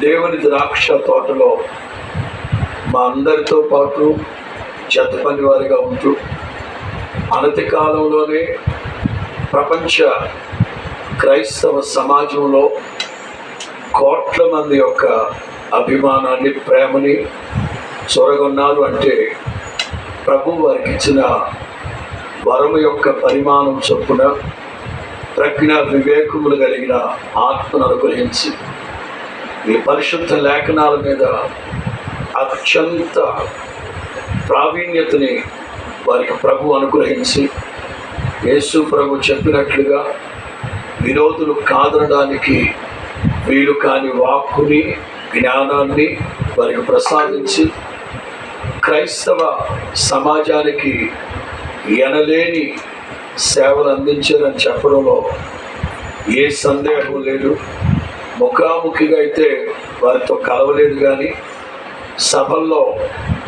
దేవుని ద్రాక్ష తోటలో మా అందరితో పాటు చెత్త పని వారిగా ఉంటూ అనతి కాలంలోనే ప్రపంచ క్రైస్తవ సమాజంలో కోట్ల మంది యొక్క అభిమానాన్ని ప్రేమని చొరగొన్నారు అంటే ప్రభు వారికి ఇచ్చిన వరము యొక్క పరిమాణం చొప్పున ప్రజ్ఞ వివేకములు కలిగిన ఆత్మను అనుగ్రహించి ఈ పరిశుద్ధ లేఖనాల మీద అత్యంత ప్రావీణ్యతని వారికి ప్రభు అనుగ్రహించి యేసు ప్రభు చెప్పినట్లుగా విరోధులు కాదనడానికి వీలు కాని వాక్కుని జ్ఞానాన్ని వారికి ప్రసాదించి క్రైస్తవ సమాజానికి ఎనలేని సేవలు అందించారని చెప్పడంలో ఏ సందేహం లేదు. ముఖాముఖిగా అయితే వారితో కలవలేదు కానీ సభల్లో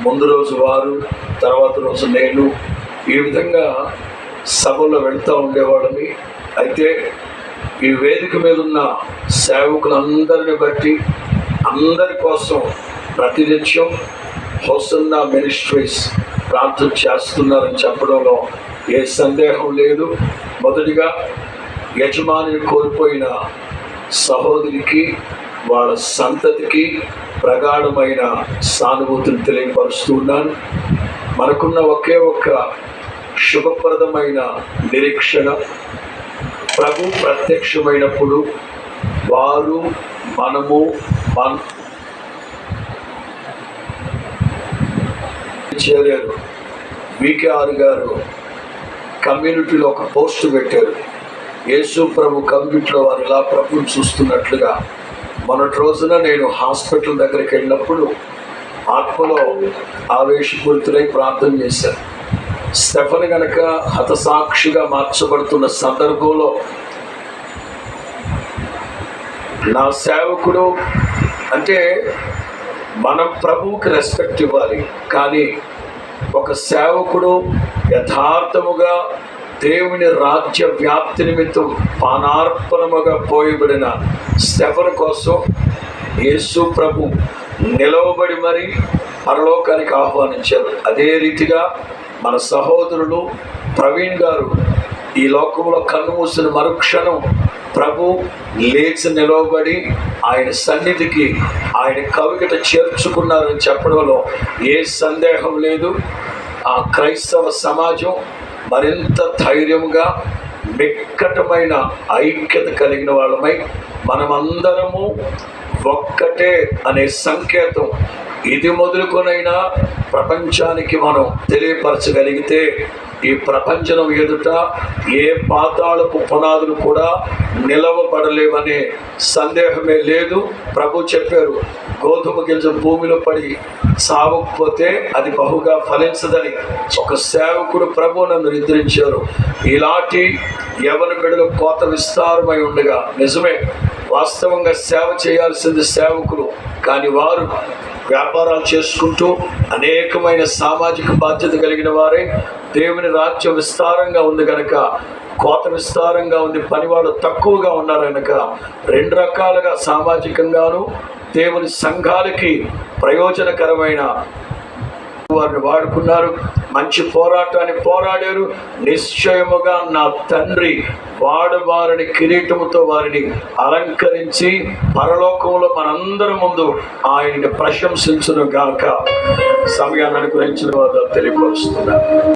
ముందు రోజు వారు తర్వాత రోజు నేను ఈ విధంగా సభల్లో వెళ్తూ ఉండేవాళ్ళని. అయితే ఈ వేదిక మీద ఉన్న సేవకులందరిని బట్టి అందరి కోసం ప్రతినిత్యం హోసన్న మినిస్ట్రీస్ ప్రార్థన చేస్తున్నారని చెప్పడంలో ఏ సందేహం లేదు. మొదటిగా యజమానిని కోల్పోయిన సహోదరికి వాళ్ళ సంతతికి ప్రగాఢమైన సానుభూతిని తెలియపరుస్తున్నాను మనకున్న ఒకే ఒక్క శుభప్రదమైన నిరీక్షణ ప్రభు ప్రత్యక్షమైనప్పుడు వారు మనము మన చేరారు. వికేఆర్ గారు కమ్యూనిటీలో ఒక పోస్ట్ పెట్టారు. యేసు ప్రభు కంప్యూటర్లో వారు ఇలా ప్రభుని చూస్తున్నట్లుగా మొన్నటి రోజున నేను హాస్పిటల్ దగ్గరికి వెళ్ళినప్పుడు ఆత్మలో ఆవేశపూరితులై ప్రార్థన చేశాను. స్టెఫన్ గనక హతసాక్షిగా మార్చబడుతున్న సందర్భంలో నా సేవకుడు అంటే మనం ప్రభువుకి రెస్పెక్ట్ ఇవ్వాలి. కానీ ఒక సేవకుడు యథార్థముగా దేవుని రాజ్య వ్యాప్తి నిమిత్తం పానార్పణముగా పోయబడిన స్టెఫన్ కోసం యేసు ప్రభు నిలవబడి మరి పరలోకానికి ఆహ్వానించారు. అదే రీతిగా మన సహోదరులు ప్రవీణ్ గారు ఈ లోకంలో కన్ను మూసిన మరుక్షణం ప్రభు లేచి నిలవబడి ఆయన సన్నిధికి ఆయన కవికట చేర్చుకున్నారని చెప్పడంలో ఏ సందేహం లేదు. ఆ క్రైస్తవ సమాజం మరింత ధైర్యంగా మిక్కటమైన ఐక్యత కలిగిన వాళ్ళమై మనమందరము ఒక్కటే అనే సంకేతం ఇది మొదలుకొనైనా ప్రపంచానికి మనం తెలియపరచగలిగితే ఈ ప్రపంచం ఎదుట ఏ పాతాళపు పునాదులు కూడా నిలవబడలేవనే సందేహమే లేదు. ప్రభు చెప్పారు గోధుమ గింజ భూమిలో పడి సావకపోతే అది బహుగా ఫలించదని. ఒక సేవకుడు ప్రభు నన్ను నిద్రించారు. ఇలాంటి యవన బిడలు కోత విస్తారమై ఉండగా నిజమే వాస్తవంగా సేవ చేయాల్సింది సేవకులు కానీ వారు వ్యాపారాలు చేసుకుంటూ అనేకమైన సామాజిక బాధ్యత కలిగిన వారే దేవుని రాజ్యం విస్తారంగా ఉంది కనుక కోత విస్తారంగా ఉంది పనివాళ్ళు తక్కువగా ఉన్నారు కనుక రెండు రకాలుగా సామాజికంగాను దేవుని సంఘాలకి ప్రయోజనకరమైన వారిని వాడుకున్నారు. మంచి పోరాటాన్ని పోరాడారు. నిశ్చయముగా నా తండ్రి వాడవారిని కిరీటముతో వారిని అలంకరించి పరలోకంలో మనందరి ముందు ఆయన్ని ప్రశంసించును గాక సమయాన్ని అనుగ్రహించిన వారు తెలియపరుస్తున్నారు.